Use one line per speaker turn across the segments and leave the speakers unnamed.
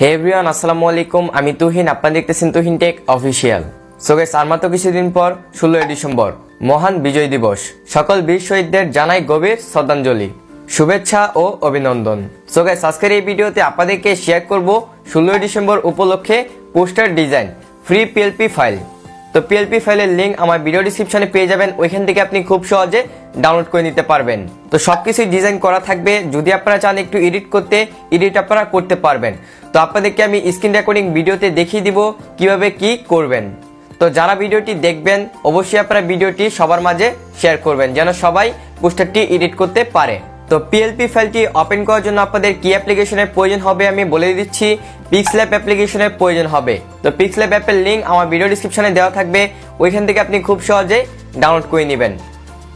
হে everyone আসসালামু আলাইকুম আমি তুহিন, আপনারা দেখতেছেন Tuhin tech official so guys আর মাত্র কিছুদিন পর ষোলোই ডিসেম্বর, মহান বিজয় দিবস। সকল বীর শহীদদের জানাই গভীর শ্রদ্ধাঞ্জলি, শুভেচ্ছা ও অভিনন্দন। সো গাইস আজকের এই ভিডিওতে আপনাদেরকে শেয়ার করব ষোলোই ডিসেম্বর উপলক্ষে poster design free PLP file তো পিএলপি ফাইলের লিঙ্ক আমার ভিডিও ডিসক্রিপশনে পেয়ে যাবেন। ওইখান থেকে আপনি খুব সহজে ডাউনলোড করে নিতে পারবেন। তো সব কিছুই ডিজাইন করা থাকবে। যদি আপনারা চান একটু এডিট করতে এডিট আপনারা করতে পারবেন। তো আপনাদেরকে আমি স্ক্রিন রেকর্ডিং ভিডিওতে দেখিয়ে দিব কীভাবে কি করবেন। তো যারা ভিডিওটি দেখবেন, অবশ্যই আপনারা ভিডিওটি সবার মাঝে শেয়ার করবেন, যেন সবাই পোস্টারটি এডিট করতে পারে। তো পিএলপি ফাইলটি ওপেন করার জন্য আপনাদের কি অ্যাপ্লিকেশনের প্রয়োজন হবে আমি বলে দিচ্ছি। পিক্সল্যাব অ্যাপ্লিকেশনের প্রয়োজন হবে। তো পিক্সল্যাব অ্যাপের লিঙ্ক আমার ভিডিও ডিসক্রিপশনে দেওয়া থাকবে। ওইখান থেকে আপনি খুব সহজেই ডাউনলোড করে নেবেন।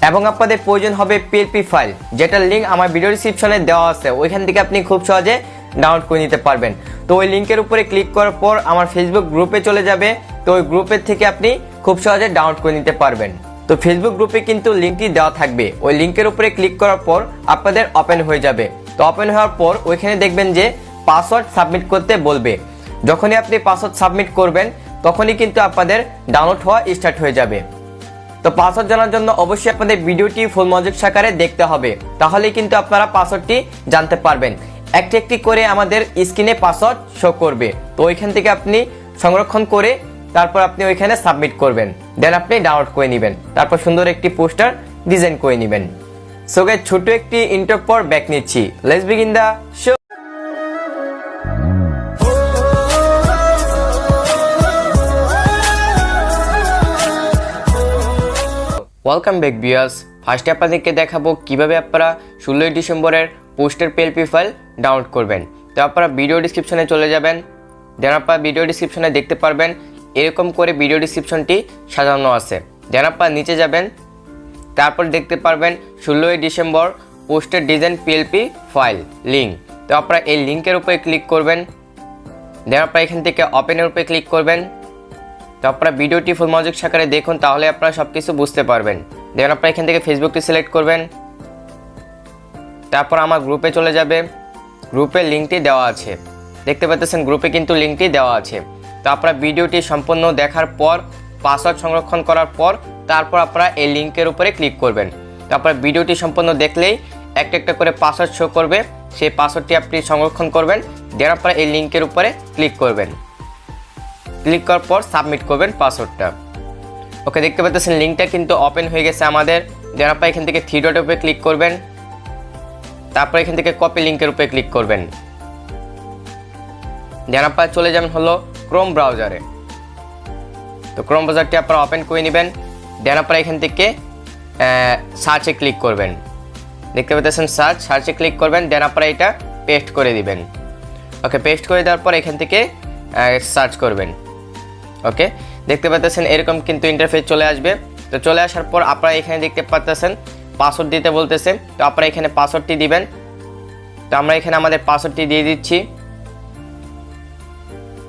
এবং আপনাদের প্রয়োজন হবে পিএলপি ফাইল যেটার লিঙ্ক আমার ভিডিও ডিসক্রিপশনে দেওয়া আছে। ওইখান থেকে আপনি খুব সহজে ডাউনলোড করে নিতে পারবেন। তো ওই লিঙ্কের উপরে ক্লিক করার পর আমার ফেসবুক গ্রুপে চলে যাবে। তো ওই গ্রুপের থেকে আপনি খুব সহজে ডাউনলোড করে নিতে পারবেন। তো ফেসবুক গ্রুপে কিন্তু লিঙ্কটি দেওয়া থাকবে। ওই লিঙ্কের উপরে ক্লিক করার পর আপনাদের ওপেন হয়ে যাবে। তো ওপেন হওয়ার পর ওইখানে দেখবেন যে পাসওয়ার্ড সাবমিট করতে বলবে। যখনই আপনি পাসওয়ার্ড সাবমিট করবেন, তখনই কিন্তু আপনাদের ডাউনলোড হওয়া স্টার্ট হয়ে যাবে। তো পাসওয়ার্ড জানার জন্য অবশ্যই আপনাদের ভিডিওটি ফুল মনোযোগ সাকারে দেখতে হবে। তাহলেই কিন্তু আপনারা পাসওয়ার্ডটি জানতে পারবেন। একটি একটি করে আমাদের স্ক্রিনে পাসওয়ার্ড শো করবে। তো ওইখান থেকে আপনি সংরক্ষণ করে তারপর আপনি ওইখানে সাবমিট করবেন। দেন আপনি ডাউনলোড করে নেবেন। তারপর সুন্দর একটি পোস্টার ডিজাইন করে নেবেন। সো ছোট একটি ইন্টার পর ব্যাক নিচ্ছি। Let's begin the show welcome back বিয়াস ফার্স্টে আপনাদেরকে দেখাবো কীভাবে আপনারা ষোলোই ডিসেম্বরের পোস্টার পিএলপি ফাইল ডাউনলোড করবেন। তো আপনারা ভিডিও ডিসক্রিপশনে চলে যাবেন। দেন আপনারা ভিডিও ডিসক্রিপশনে দেখতে পারবেন এরকম করে ভিডিও ডিসক্রিপশনটি সাজানো আছে। দেন আপনারা নিচে যাবেন, তারপর দেখতে পারবেন ষোলোই ডিসেম্বর পোস্টের ডিজাইন পিএলপি ফাইল লিঙ্ক তো আপনারা এই লিঙ্কের উপরে ক্লিক করবেন দেন আপনারা এখান থেকে ওপেনের উপরে ক্লিক করবেন। তো আপনারা ভিডিওটি ফুল মনোযোগ সাকারে দেখুন, তাহলে আপনারা সব কিছু বুঝতে পারবেন। দেখুন আপনারা এখান থেকে ফেসবুকটি সিলেক্ট করবেন। তারপর আমার গ্রুপে চলে যাবে। গ্রুপের লিঙ্কটি দেওয়া আছে। দেখতে পাচ্ছেন গ্রুপে কিন্তু লিঙ্কটি দেওয়া আছে। তো আপনারা ভিডিওটি সম্পূর্ণ দেখার পর পাসওয়ার্ড সংরক্ষণ করার পর তারপর আপনারা এই লিঙ্কের উপরে ক্লিক করবেন। তো ভিডিওটি সম্পূর্ণ দেখলেই একটা একটা করে পাসওয়ার্ড শো করবে, সেই পাসওয়ার্ডটি আপনি সংরক্ষণ করবেন দেন আপনারা এই লিঙ্কের উপরে ক্লিক করবেন। ক্লিক করার পর সাবমিট করবেন পাসওয়ার্ডটা। ওকে, দেখতে পাচ্ছেন লিঙ্কটা কিন্তু ওপেন হয়ে গেছে আমাদের। দেন আপনারা এখান থেকে থ্রি উপরে ক্লিক করবেন। তারপর এখান থেকে কপি লিঙ্কের উপরে ক্লিক করবেন। দেন আপনারা চলে যাবেন হলো ক্রোম ব্রাউজারে তো ক্রোম ব্রাউজারটি আপনারা ওপেন করে নেবেন। দেন আপনারা এখান থেকে সার্চে ক্লিক করবেন। দেখতে পেতেছেন সার্চ সার্চে ক্লিক করবেন দেন আপনারা এটা পেস্ট করে দিবেন। ওকে পেস্ট করে দেওয়ার পর এখান থেকে সার্চ করবেন। ওকে দেখতে পাচ্ছেন এরকম কিন্তু ইন্টারফেস চলে আসবে। তো চলে আসার পর আপনারা এখানে দেখতে পাচ্ছেন পাসওয়ার্ড দিতে বলতেছে। তো আপনারা এখানে পাসওয়ার্ডটি দিবেন। তো আমরা এখানে আমাদের পাসওয়ার্ডটি দিয়ে দিচ্ছি।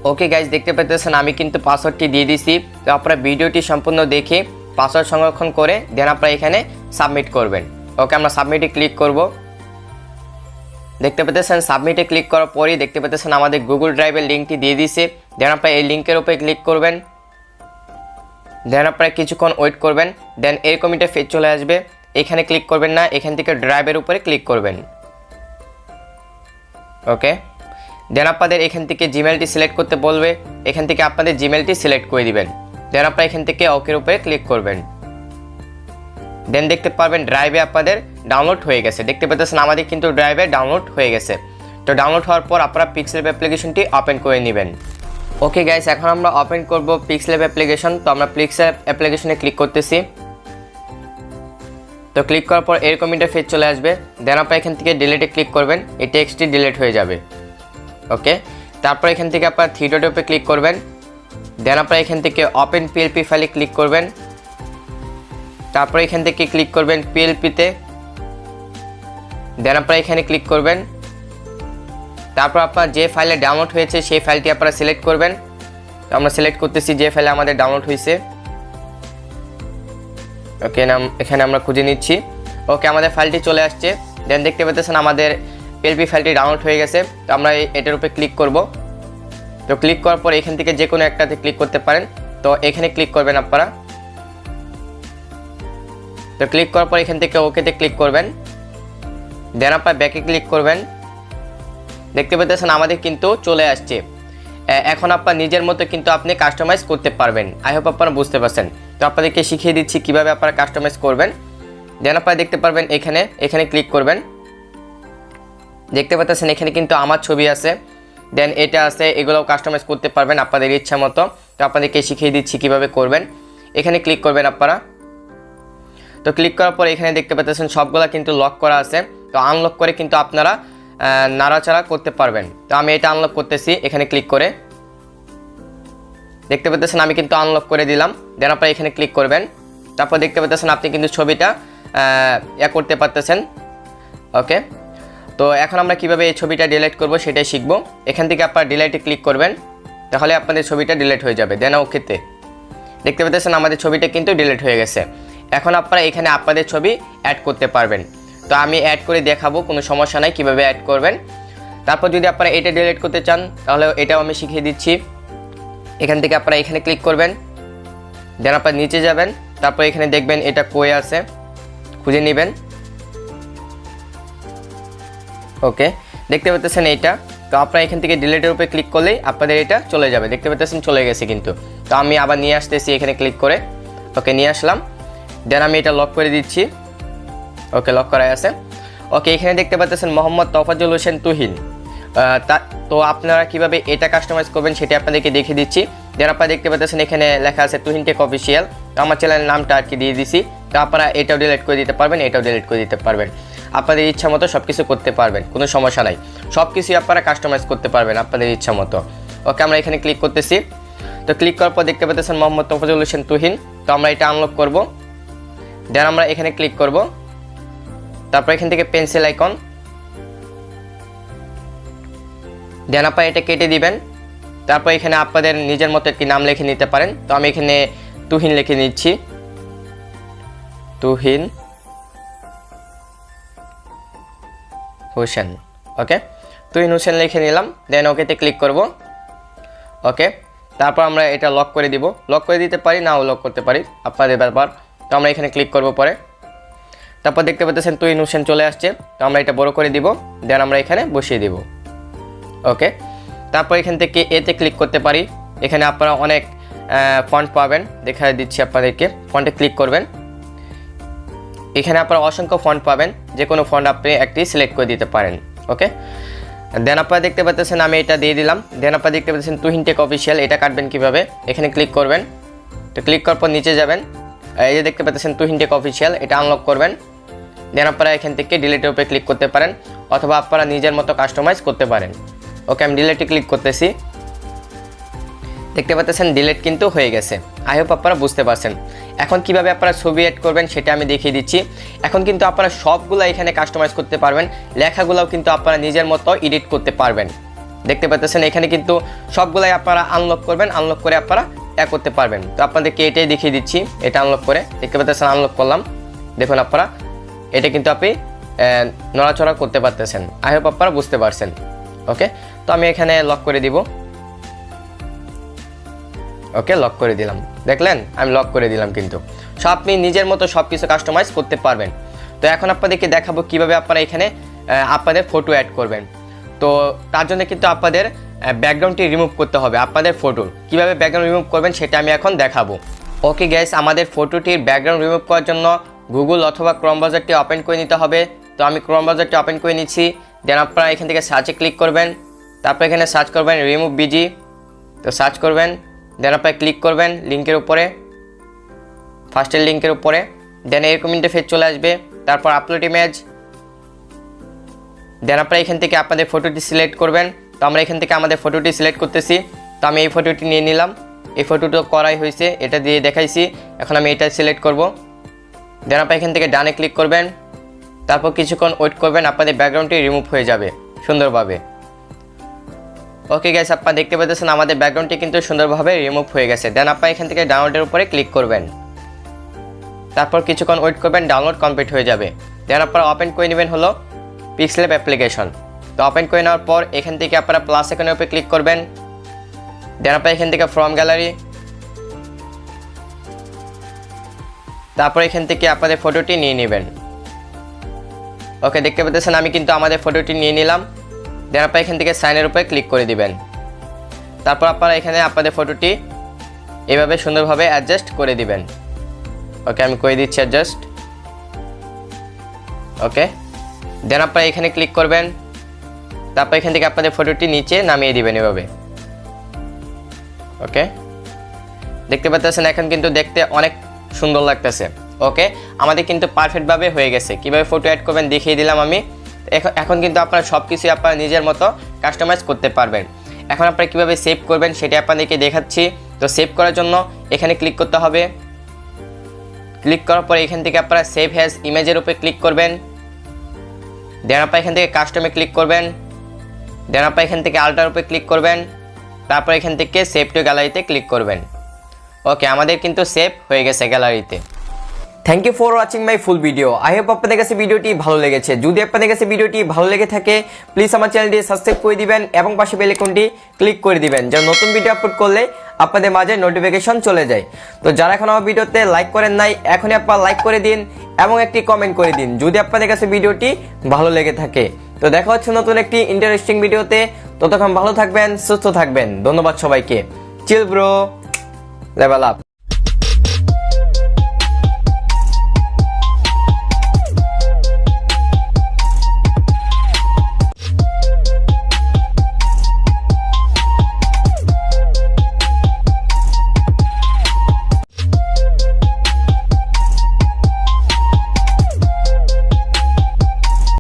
ওকে গাইজ দেখতে পাচ্ছেন আমি কিন্তু পাসওয়ার্ডটি দিয়ে দিছি। তো আপনারা ভিডিওটি সম্পূর্ণ দেখে পাসওয়ার্ড সংরক্ষণ করে দেন আপনারা এখানে সাবমিট করবেন। ওকে আমরা সাবমিটে ক্লিক করব। দেখতে পেতেছেন সাবমিটে ক্লিক করার পরেই দেখতে পেতেছেন আমাদের গুগল ড্রাইভের লিঙ্কটি দিয়ে দিছে। দেন আপনারা এই লিঙ্কের উপরে ক্লিক করবেন। দেন আপনারা কিছুক্ষণ ওয়েট করবেন। দেন এরকম একটা ফেজ চলে আসবে। এখানে ক্লিক করবেন না, এখান থেকে ড্রাইভের উপরে ক্লিক করবেন। ওকে দেন আপনাদের এখান থেকে জিমেলটি সিলেক্ট করতে বলবে, এখান থেকে আপনাদের জিমেলটি সিলেক্ট করে দিবেন। দেন আপনারা এখান থেকে ওকের উপরে ক্লিক করবেন। দেন দেখতে পারবেন ড্রাইভে আপনাদের ডাউনলোড হয়ে গেছে। দেখতে পাচ্ছেন আমাদের কিন্তু ড্রাইভে ডাউনলোড হয়ে গেছে। তো ডাউনলোড হওয়ার পর আপনারা পিক্সেল অ্যাপ্লিকেশনটি ওপেন করে নেবেন। ওকে গাইস এখন আমরা ওপেন করব পিক্সেল অ্যাপ্লিকেশন তো আমরা পিক্সেল অ্যাপ্লিকেশনে ক্লিক করতেছি। তো ক্লিক করার পর এরকম ইন্টারফেস চলে আসবে। দেন আপনারা এখান থেকে ডিলেটে ক্লিক করবেন। এই টেক্সটটি ডিলিট হয়ে যাবে। ওকে তারপর এখান থেকে আপনারা থ্রি ডট ক্লিক করবেন। দেন আপনারা এখান থেকে ওপেন পিএলপি ফাইলে ক্লিক করবেন। তারপর এখান থেকে ক্লিক করবেন পিএলপিতে দেন আপনারা এখানে ক্লিক করবেন। তারপর আপনার যে ফাইলে ডাউনলোড হয়েছে, সেই ফাইলটি আপনারা সিলেক্ট করবেন। আমরা সিলেক্ট করতেছি যে ফাইলে আমাদের ডাউনলোড হয়েছে। ওকে নাম এখানে আমরা খুঁজে নিচ্ছি। ওকে আমাদের ফাইলটি চলে আসছে। দেন দেখতে পাচ্ছেন আমাদের পিএলপি ফাইলটি ডাউনলোড হয়ে গেছে, তো আমরা এই- এটার উপরে ক্লিক করব। তো ক্লিক করার পর এখান থেকে যে কোনো একটাতে ক্লিক করতে পারেন। তো এখানে ক্লিক করবেন আপনারা। তো ক্লিক করার পর এখান থেকে ওকেতে ক্লিক করবেন। দেন আপনার ব্যাকে ক্লিক করবেন। দেখতে পেতেছেন আমাদের কিন্তু চলে আসছে। এখন আপনার নিজের মতো কিন্তু আপনি কাস্টমাইজ করতে পারবেন। আই হোপ আপনারা বুঝতে পারছেন। তো আপনাদেরকে শিখিয়ে দিচ্ছি কীভাবে আপনারা কাস্টমাইজ করবেন। দেন আপনারা দেখতে পারবেন এখানে এখানে ক্লিক করবেন। দেখতে পাচ্ছেন এখানে কিন্তু আমার ছবি আছে। দেন এটা আছে, এগুলোও কাস্টমাইজ করতে পারবেন আপনাদের ইচ্ছা মতো। তো আপনাদেরকে শিখিয়ে দিচ্ছি কীভাবে করবেন। এখানে ক্লিক করবেন আপনারা। তো ক্লিক করার পর এখানে দেখতে পাচ্ছেন সবগুলা কিন্তু লক করা আছে। তো আনলক করে কিন্তু আপনারা নাড়াচাড়া করতে পারবেন। তো আমি এটা আনলক করতেছি, এখানে ক্লিক করে। দেখতে পাচ্ছেন আমি কিন্তু আনলক করে দিলাম। দেন আপনারা এখানে ক্লিক করবেন। তারপর দেখতে পাচ্ছেন আপনি কিন্তু ছবিটা ইয়া করতে পারতেছেন। ওকে তো এখন আমরা কীভাবে এই ছবিটা ডিলিট করব সেটাই শিখব। এখান থেকে আপনারা ডিলেটে ক্লিক করবেন, তাহলে আপনাদের ছবিটা ডিলিট হয়ে যাবে। দেন ওকেতে দেখতে পাচ্ছেন আমাদের ছবিটা কিন্তু ডিলিট হয়ে গেছে। এখন আপনারা এখানে আপনাদের ছবি অ্যাড করতে পারবেন। তো আমি অ্যাড করে দেখাবো, কোনো সমস্যা নাই, কীভাবে অ্যাড করবেন। তারপর যদি আপনারা এটা ডিলিট করতে চান, তাহলে এটাও আমি শিখিয়ে দিচ্ছি। এখান থেকে আপনারা এখানে ক্লিক করবেন। দেন আপনার নিচে যাবেন। তারপর এখানে দেখবেন এটা কই আছে। খুঁজে নেবেন। ওকে দেখতে পাচ্ছেন এইটা। তো আপনারা এখান থেকে ডিলেটের উপরে ক্লিক করলেই আপনাদের এটা চলে যাবে। দেখতে পাচ্ছেন চলে গেছে কিন্তু। তো আমি আবার নিয়ে আসতেছি এখানে ক্লিক করে। ওকে নিয়ে আসলাম। দেন আমি এটা লক করে দিচ্ছি। ওকে লক করাই আছে। ওকে এখানে দেখতে পাচ্ছেন মোহাম্মদ তফাজুল হোসেন তুহিন। তা- তো আপনারা কীভাবে এটা কাস্টমাইজ করবেন সেটা আপনাদেরকে দেখিয়ে দিচ্ছি। যারা আপনারা দেখতে পাচ্ছেন এখানে লেখা আছে তুহিন টেক অফিসিয়াল আমার চ্যানেলের নামটা আর কি দিয়ে দিছি। তো আপনারা এটাও ডিলিট করে দিতে পারবেন, এটাও ডিলিট করে দিতে পারবেন। আপনাদের ইচ্ছা মতো সব কিছু করতে পারবেন, কোনো সমস্যা নাই। সব কিছুই আপনারা কাস্টমাইজ করতে পারবেন আপনাদের ইচ্ছা মতো। ওকে, আমরা এখানে ক্লিক করতেছি। তো ক্লিক করার পর দেখতে পাচ্ছেন মোহাম্মদ তফাজুল হোসেন তুহিন। তো আমরা এটা আনলক করব। দেন আমরা এখানে ক্লিক করব। তারপর এখান থেকে পেন্সিল আইকন দেন আপনারা এটা কেটে দিবেন। তারপর এখানে আপনাদের নিজের মতো একটি নাম লিখে নিতে পারেন। তো আমি এখানে তুহিন লিখে নিচ্ছি। তুহিন। হোসেন ওকে তুহিন হোসেন লিখে নিলাম দেন ওকেতে ক্লিক করব ওকে তারপর আমরা এটা লক করে দিব। লক করে দিতে পারি, নাও লক করতে পারি, আপনাদের ব্যাপার। তো আমরা এখানে ক্লিক করব পরে। তারপর দেখতে পাচ্ছেন তুহিন হোসেন চলে আসছে। তো আমরা এটা বড় করে দিব দেন আমরা এখানে বসিয়ে দিব ওকে তারপর এখান থেকে এতে ক্লিক করতে পারি। এখানে আপনারা অনেক ফন্ট পাবেন দেখা দিচ্ছি আপনাদেরকে। ফন্টে ক্লিক করবেন। এখানে আপনারা অসংখ্য ফন্ট পাবেন, যে কোনো ফন্ট আপনি একটি সিলেক্ট করে দিতে পারেন ওকে দেন আপনারা দেখতে পাচ্ছেন, আমি এটা দিয়ে দিলাম। দেন আপনারা দেখতে পাচ্ছেন তুহিন টেক অফিসিয়াল এটা কাটবেন কীভাবে? এখানে ক্লিক করবেন। তো ক্লিক করার পর নিচে যাবেন। এই যে দেখতে পাচ্ছেন তুহিন টেক অফিসিয়াল এটা আনলক করবেন। দেন আপনারা এখান থেকে ডিলেটের উপরে ক্লিক করতে পারেন, অথবা আপনারা নিজের মতো কাস্টমাইজ করতে পারেন। ওকে আমি ডিলেটে ক্লিক করতেছি। দেখতে পাচ্ছেন ডিলেট কিন্তু হয়ে গেছে। আই হোপ আপনারা বুঝতে পারছেন। এখন কীভাবে আপনারা ছবি অ্যাড করবেন সেটা আমি দেখিয়ে দিচ্ছি। এখন কিন্তু আপনারা সবগুলো এখানে কাস্টমাইজ করতে পারবেন। লেখাগুলোও কিন্তু আপনারা নিজের মতো এডিট করতে পারবেন। দেখতে পাচ্ছেন, এখানে কিন্তু সবগুলাই আপনারা আনলক করবেন। আনলক করে আপনারা এক করতে পারবেন। তো আপনাদেরকে এটাই দেখিয়ে দিচ্ছি। এটা আনলক করে দেখতে পাচ্ছেন আনলক করলাম। দেখুন আপনারা, এটা কিন্তু আপনি নড়াচড়া করতে পারতেছেন। আই হোপ আপনারা বুঝতে পারছেন। ওকে তো আমি এখানে লক করে দিব। ওকে লক করে দিলাম। দেখলেন? আমি লক করে দিলাম কিন্তু। সো আপনি নিজের মতো সব কিছু কাস্টমাইজ করতে পারবেন। তো এখন আপনাদেরকে দেখাবো কীভাবে আপনারা এখানে আপনাদের ফটো অ্যাড করবেন। তো তার জন্য কিন্তু আপনাদের ব্যাকগ্রাউন্ডটি রিমুভ করতে হবে, আপনাদের ফটোর কীভাবে ব্যাকগ্রাউন্ড রিমুভ করবেন সেটা আমি এখন দেখাবো। ওকে গ্যাস আমাদের ফটোটির ব্যাকগ্রাউন্ড রিমুভ করার জন্য গুগল অথবা ক্রম বাজারটি ওপেন করে নিতে হবে। তো আমি ক্রম বাজারটি ওপেন করে নিচ্ছি। দেন আপনারা এখান থেকে সার্চে ক্লিক করবেন। তারপর এখানে সার্চ করবেন রিমুভ বিজি তো সার্চ করবেন। দেন আপনারা ক্লিক করবেন লিঙ্কের উপরে, ফার্স্টের লিঙ্কের উপরে। দেন এরকম ইন্টারফেস চলে আসবে। তারপর আপলোড ইমেজ দেন আপনারা এখান থেকে আপনাদের ফটোটি সিলেক্ট করবেন। তো আমরা এখান থেকে আমাদের ফটোটি সিলেক্ট করতেছি। তো আমি এই ফটোটি নিয়ে নিলাম। এই ফটোটা করাই হয়েছে, এটা দিয়ে দেখাইছি। এখন আমি এটা সিলেক্ট করব। দেন আপনারা এখান থেকে ডানে ক্লিক করবেন। তারপর কিছুক্ষণ ওয়েট করবেন, আপনাদের ব্যাকগ্রাউন্ডটি রিমুভ হয়ে যাবে সুন্দরভাবে। ওকে গ্যাস আপনারা দেখতে পাচ্ছেন আমাদের ব্যাকগ্রাউন্ডটি কিন্তু সুন্দরভাবে রিমুভ হয়ে গেছে। দেন আপনারা এখান থেকে ডাউনলোডের উপরে ক্লিক করবেন। তারপর কিছুক্ষণ ওয়েট করবেন ডাউনলোড কমপ্লিট হয়ে যাবে। দেন আপনারা ওপেন করে নেবেন হলো পিক্সেলপ অ্যাপ্লিকেশন তো ওপেন করে নেওয়ার পর এখান থেকে আপনারা প্লাস এখানের উপরে ক্লিক করবেন। দেন আপনার এখান থেকে ফ্রম গ্যালারি তারপর এখান থেকে আপনাদের ফটোটি নিয়ে নেবেন। ওকে দেখতে পাচ্ছেন আমি কিন্তু আমাদের ফটোটি নিয়ে নিলাম। দেন আপনার এখান থেকে সাইনের উপরে ক্লিক করে দিবেন। তারপর আপনারা এখানে আপনাদের ফটোটি এভাবে সুন্দরভাবে অ্যাডজাস্ট করে দিবেন। ওকে আমি করে দিচ্ছি অ্যাডজাস্ট ওকে দেন আপনারা এখানে ক্লিক করবেন। তারপর এখান থেকে আপনাদের ফটোটি নিচে নামিয়ে দিবেন এভাবে। ওকে দেখতে পাচ্ছেন এখন কিন্তু দেখতে অনেক সুন্দর লাগতেছে। ওকে আমাদের কিন্তু পারফেক্টভাবে হয়ে গেছে। কীভাবে ফটো অ্যাড করবেন দেখিয়ে দিলাম আমি। এখন কিন্তু আপনারা সব কিছুই আপনারা নিজের মতো কাস্টমাইজ করতে পারবেন। এখন আপনারা কীভাবে সেভ করবেন সেটা আপনাদেরকে দেখাচ্ছি। তো সেভ করার জন্য এখানে ক্লিক করতে হবে। ক্লিক করার পরে এখান থেকে আপনারা সেভ হ্যাজ ইমেজের উপরে ক্লিক করবেন। দেন আপনারা এখান থেকে কাস্টমে ক্লিক করবেন। দেন আপনারা এখান থেকে আল্টার উপরে ক্লিক করবেন। তারপর এখান থেকে সেভ টু গ্যালারিতে ক্লিক করবেন। ওকে আমাদের কিন্তু সেভ হয়ে গেছে গ্যালারিতে thank you for watching my full video I hope আপনাদের কাছে ভিডিওটি ভালো লেগেছে। যদি আপনাদের কাছে ভিডিওটি ভালো লেগে থাকে প্লিজ আমার চ্যানেলটি সাবস্ক্রাইব করে দিবেন এবং পাশে বেল আইকনটি ক্লিক করে দিবেন। যেন নতুন ভিডিও আপলোড করলে আপনাদের মাঝে নোটিফিকেশন চলে যায়। তো যারা এখন আমার ভিডিওতে লাইক করেন নাই, এখনই আপনারা লাইক করে দিন এবং একটি কমেন্ট করে দিন, যদি আপনাদের কাছে ভিডিওটি ভালো লেগে থাকে। তো দেখা হচ্ছে নতুন একটি ইন্টারেস্টিং ভিডিওতে ততক্ষণ ভালো থাকবেন, সুস্থ থাকবেন। ধন্যবাদ সবাইকে। চিল ব্রো লেভেল আপ